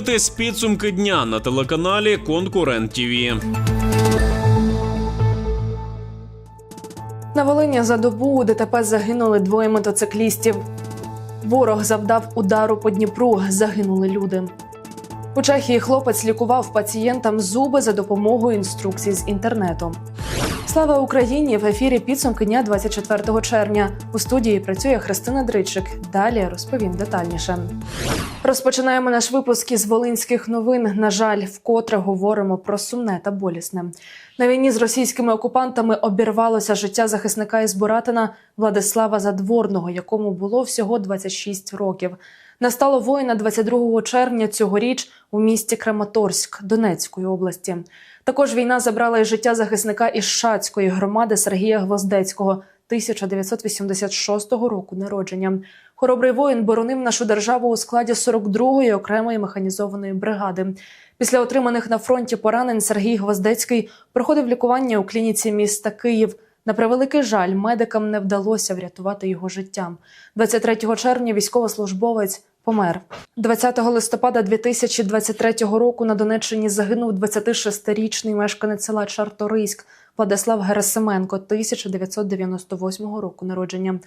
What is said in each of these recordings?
Дивитесь підсумки дня на телеканалі Конкурент ТІВІ. На Волині за добу у ДТП загинули двоє мотоциклістів. Ворог завдав удару по Дніпру. Загинули люди. У Чехії хлопець лікував пацієнтам зуби за допомогою інструкцій з інтернету. Слава Україні! В ефірі підсумки дня 24 червня. У студії працює Христина Дричик. Далі розповім детальніше. Розпочинаємо наш випуск із волинських новин. На жаль, вкотре говоримо про сумне та болісне. На війні з російськими окупантами обірвалося життя захисника із Буратина Владислава Задворного, якому було всього 26 років. Настало воїна 22 червня цьогоріч у місті Краматорськ Донецької області. Також війна забрала і життя захисника із Шацької громади Сергія Гвоздецького 1986 року народження. Хоробрий воїн боронив нашу державу у складі 42-ї окремої механізованої бригади. Після отриманих на фронті поранень Сергій Гвоздецький проходив лікування у клініці міста Київ. На превеликий жаль, медикам не вдалося врятувати його життя. 23 червня військовослужбовець помер. 20 листопада 2023 року на Донеччині загинув 26-річний мешканець села Чарторийськ Владислав Герасименко 1998 року народження.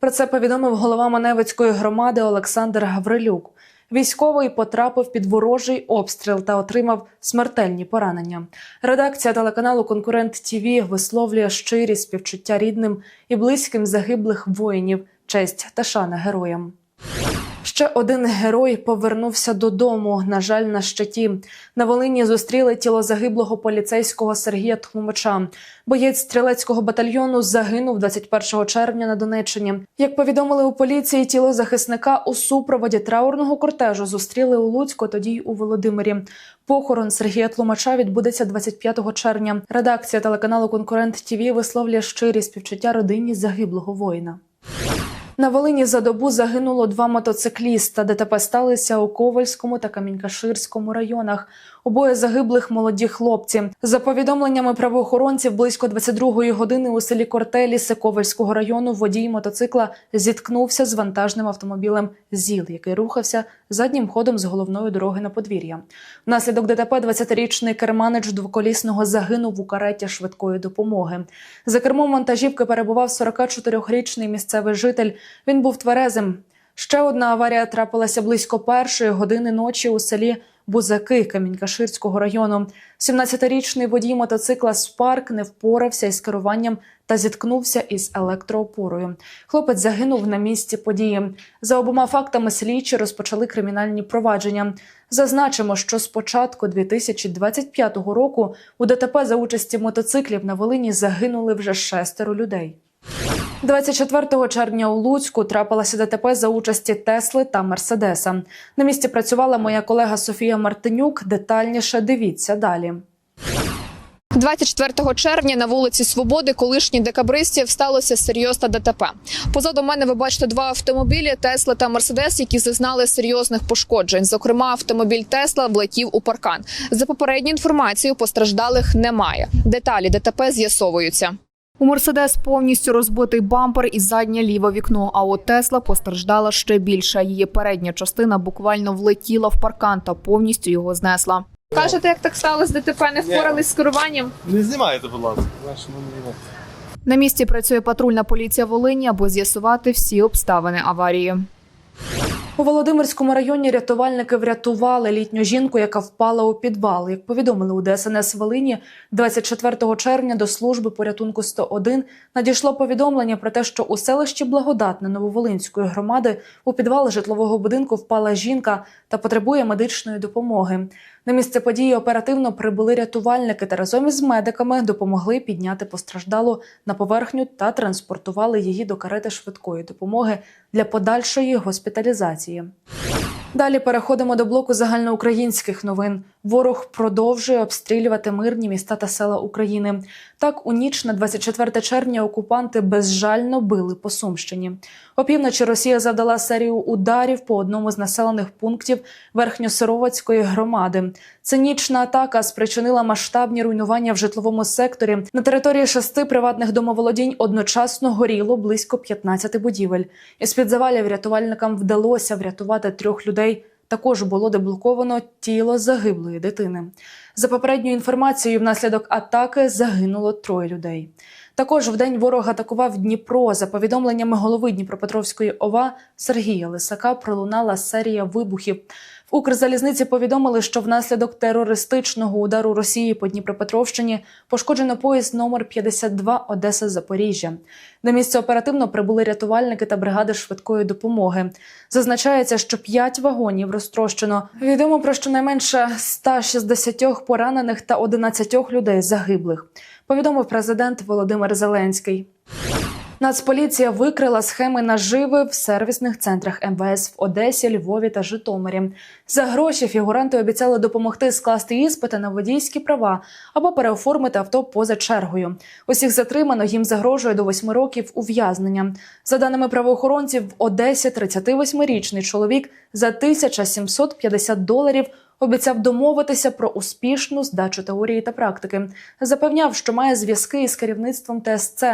Про це повідомив голова Маневицької громади Олександр Гаврилюк. Військовий потрапив під ворожий обстріл та отримав смертельні поранення. Редакція телеканалу Конкурент ТІВІ висловлює щирі співчуття рідним і близьким загиблих воїнів, честь та шана героям. Ще один герой повернувся додому. На жаль, на щиті. На Волині зустріли тіло загиблого поліцейського Сергія Тлумача. Боєць стрілецького батальйону загинув 21 червня на Донеччині. Як повідомили у поліції, тіло захисника у супроводі траурного кортежу зустріли у Луцьку, тоді й у Володимирі. Похорон Сергія Тлумача відбудеться 25 червня. Редакція телеканалу Конкурент ТІВІ висловлює щирі співчуття родині загиблого воїна. На Волині за добу загинуло два мотоцикліста. ДТП сталися у Ковальському та Камінькаширському районах. Обоє загиблих молоді хлопці. За повідомленнями правоохоронців, близько 22-ї години у селі Кортелі Ковальського району водій мотоцикла зіткнувся з вантажним автомобілем ЗІЛ, який рухався заднім ходом з головної дороги на подвір'я. Внаслідок ДТП 20-річний керманич двоколісного загинув у кареті швидкої допомоги. За кермом вантажівки перебував 44-річний місцевий житель. Він був тверезим. Ще одна аварія трапилася близько першої години ночі у селі Бузаки Камінькаширського району. 17-річний водій мотоцикла Спарк не впорався із керуванням та зіткнувся із електроопорою. Хлопець загинув на місці події. За обома фактами слідчі розпочали кримінальні провадження. Зазначимо, що з початку 2025 року у ДТП за участі мотоциклів на Волині загинули вже шестеро людей. 24 червня у Луцьку трапилася ДТП за участі Тесли та Мерседеса. На місці працювала моя колега Софія Мартинюк. Детальніше дивіться далі. 24 червня на вулиці Свободи колишніх декабристів сталося серйозне ДТП. Позаду мене ви бачите два автомобілі Тесла та Мерседес, які зазнали серйозних пошкоджень. Зокрема, автомобіль Тесла влетів у паркан. За попередньою інформацією, постраждалих немає. Деталі ДТП з'ясовуються. У Мерседес повністю розбитий бампер і заднє ліве вікно. А от Тесла постраждала ще більше. Її передня частина буквально влетіла в паркан та повністю його знесла. Кажете, як так сталося ДТП, не впорались з керуванням? Не знімайте, будь ласка. На місці працює патрульна поліція Волині, аби з'ясувати всі обставини аварії. У Володимирському районі рятувальники врятували літню жінку, яка впала у підвал. Як повідомили у ДСНС Волині, 24 червня до служби порятунку 101 надійшло повідомлення про те, що у селищі Благодатне Нововолинської громади у підвал житлового будинку впала жінка та потребує медичної допомоги. На місце події оперативно прибули рятувальники та разом із медиками допомогли підняти постраждалу на поверхню та транспортували її до карети швидкої допомоги для подальшої госпіталізації. Далі переходимо до блоку загальноукраїнських новин. Ворог продовжує обстрілювати мирні міста та села України. Так, у ніч на 24 червня окупанти безжально били по Сумщині. Опівночі Росія завдала серію ударів по одному з населених пунктів Верхньосировацької громади. Цинічна атака спричинила масштабні руйнування в житловому секторі. На території шести приватних домоволодінь одночасно горіло близько 15 будівель. Із під завалів рятувальникам вдалося врятувати трьох людей також було деблоковано тіло загиблої дитини. За попередньою інформацією, внаслідок атаки загинуло троє людей. Також в день ворог атакував Дніпро. За повідомленнями голови Дніпропетровської ОВА Сергія Лисака пролунала серія вибухів. Укрзалізниці повідомили, що внаслідок терористичного удару Росії по Дніпропетровщині пошкоджено поїзд номер 52 Одеса Запоріжжя. На місце оперативно прибули рятувальники та бригади швидкої допомоги. Зазначається, що 5 вагонів розтрощено. Відомо про щонайменше 160 поранених та 11 людей загиблих. Повідомив президент Володимир Зеленський. Нацполіція викрила схеми наживи в сервісних центрах МВС в Одесі, Львові та Житомирі. За гроші фігуранти обіцяли допомогти скласти іспити на водійські права або переоформити авто поза чергою. Усіх затримано їм загрожує до восьми років ув'язнення. За даними правоохоронців, в Одесі 38-річний чоловік за 1750 доларів обіцяв домовитися про успішну здачу теорії та практики. Запевняв, що має зв'язки із керівництвом ТСЦ.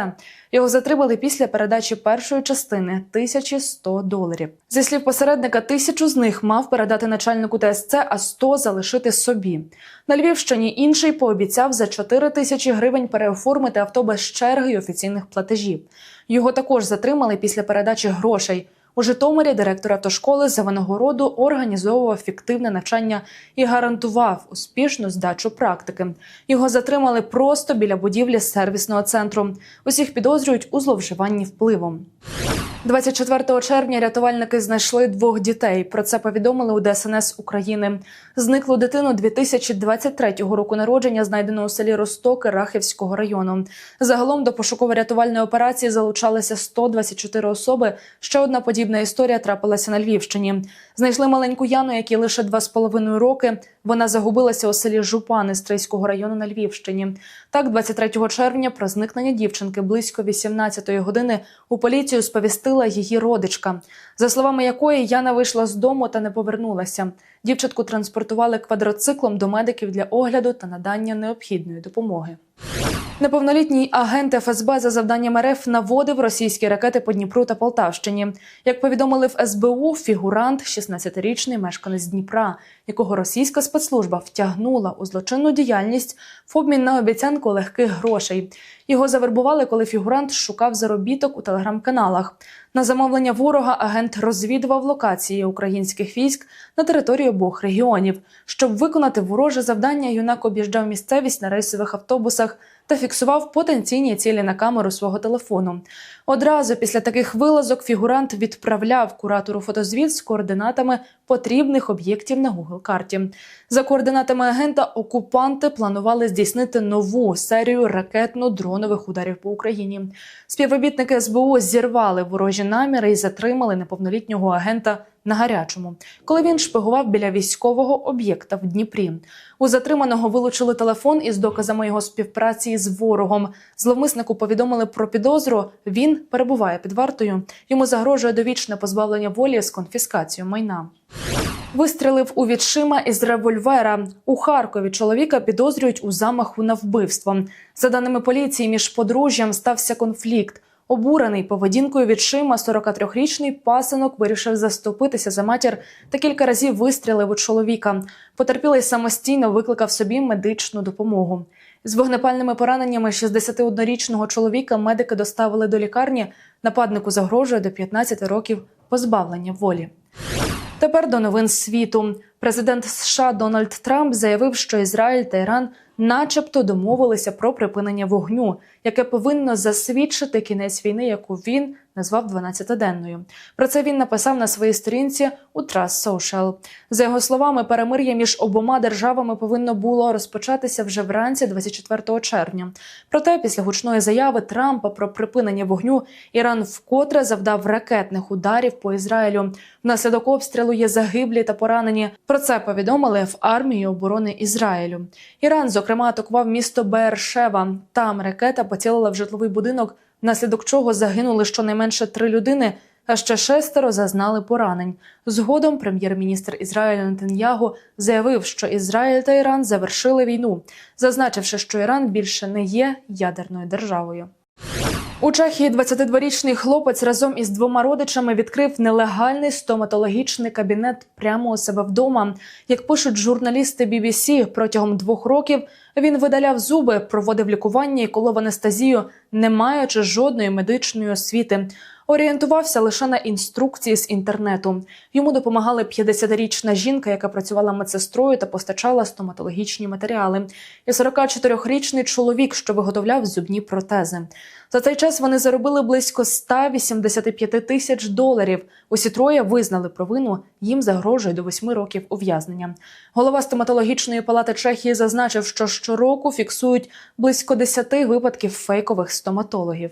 Його затримали після передачі першої частини 1100 доларів. Зі слів посередника, тисячу з них мав передати начальнику ТСЦ, а 100 залишити собі. На Львівщині інший пообіцяв за 4 тисячі гривень переоформити авто без черги й офіційних платежів. Його також затримали після передачі грошей. У Житомирі директор автошколи за винагороду організовував фіктивне навчання і гарантував успішну здачу практики. Його затримали просто біля будівлі сервісного центру. Усіх підозрюють у зловживанні впливом. 24 червня рятувальники знайшли двох дітей. Про це повідомили у ДСНС України. Зниклу дитину 2023 року народження знайдено у селі Ростоки Рахівського району. Загалом до пошуково-рятувальної операції залучалися 124 особи. Ще одна подібна історія трапилася на Львівщині. Знайшли маленьку Яну, якій лише два з половиною роки. Вона загубилася у селі Жупани Стрийського району на Львівщині. Так, 23 червня про зникнення дівчинки близько 18-ї години у поліцію сповістила її родичка, за словами якої Яна вийшла з дому та не повернулася. Дівчатку транспортували квадроциклом до медиків для огляду та надання необхідної допомоги. Неповнолітній агент ФСБ за завданням РФ наводив російські ракети по Дніпру та Полтавщині. Як повідомили в СБУ, фігурант 16-річний мешканець Дніпра, якого російська спецслужба втягнула у злочинну діяльність в обмін на обіцянку легких грошей. Його завербували, коли фігурант шукав заробіток у телеграм-каналах. На замовлення ворога агент розвідував локації українських військ на території обох регіонів. Щоб виконати вороже завдання, юнак об'їжджав місцевість на рейсових автобусах та фіксував потенційні цілі на камеру свого телефону. Одразу після таких вилазок фігурант відправляв куратору фотозвіт з координатами потрібних об'єктів на Google карті. За координатами агента окупанти планували здійснити нову серію ракетно-дронових ударів по Україні. Співробітники СБУ зірвали ворожі наміри і затримали неповнолітнього агента на гарячому, коли він шпигував біля військового об'єкта в Дніпрі. У затриманого вилучили телефон із доказами його співпраці з ворогом. Зловмиснику повідомили про підозру. Він перебуває під вартою. Йому загрожує довічне позбавлення волі з конфіскацією майна. Вистрілив у відшима із револьвера. У Харкові чоловіка підозрюють у замаху на вбивство. За даними поліції, між подружжям стався конфлікт. Обурений поведінкою відшима 43-річний пасинок вирішив заступитися за матір та кілька разів вистрілив у чоловіка. Потерпілий самостійно викликав собі медичну допомогу. З вогнепальними пораненнями 61-річного чоловіка медики доставили до лікарні. Нападнику загрожує до 15 років позбавлення волі. Тепер до новин світу. Президент США Дональд Трамп заявив, що Ізраїль та Іран, начебто, домовилися про припинення вогню, яке повинно засвідчити кінець війни, яку він назвав 12-денною. Про це він написав на своїй сторінці у Trust Social. За його словами, перемир'я між обома державами повинно було розпочатися вже вранці 24 червня. Проте, після гучної заяви Трампа про припинення вогню, Іран вкотре завдав ракетних ударів по Ізраїлю. Внаслідок обстрілу є загиблі та поранені. Про це повідомили в армії оборони Ізраїлю. Іран, зокрема, атакував місто Бершева. Там ракета поцілила в житловий будинок, внаслідок чого загинули щонайменше три людини, а ще шестеро зазнали поранень. Згодом прем'єр-міністр Ізраїля Нетаньягу заявив, що Ізраїль та Іран завершили війну, зазначивши, що Іран більше не є ядерною державою. У Чехії 22-річний хлопець разом із двома родичами відкрив нелегальний стоматологічний кабінет прямо у себе вдома. Як пишуть журналісти BBC, протягом двох років він видаляв зуби, проводив лікування і колов анестезію, не маючи жодної медичної освіти. Орієнтувався лише на інструкції з інтернету. Йому допомагала 50-річна жінка, яка працювала медсестрою та постачала стоматологічні матеріали, і 44-річний чоловік, що виготовляв зубні протези. За цей час вони заробили близько 185 тисяч доларів. Усі троє визнали провину. Їм загрожує до 8 років ув'язнення. Голова стоматологічної палати Чехії зазначив, що щороку фіксують близько 10 випадків фейкових стоматологів.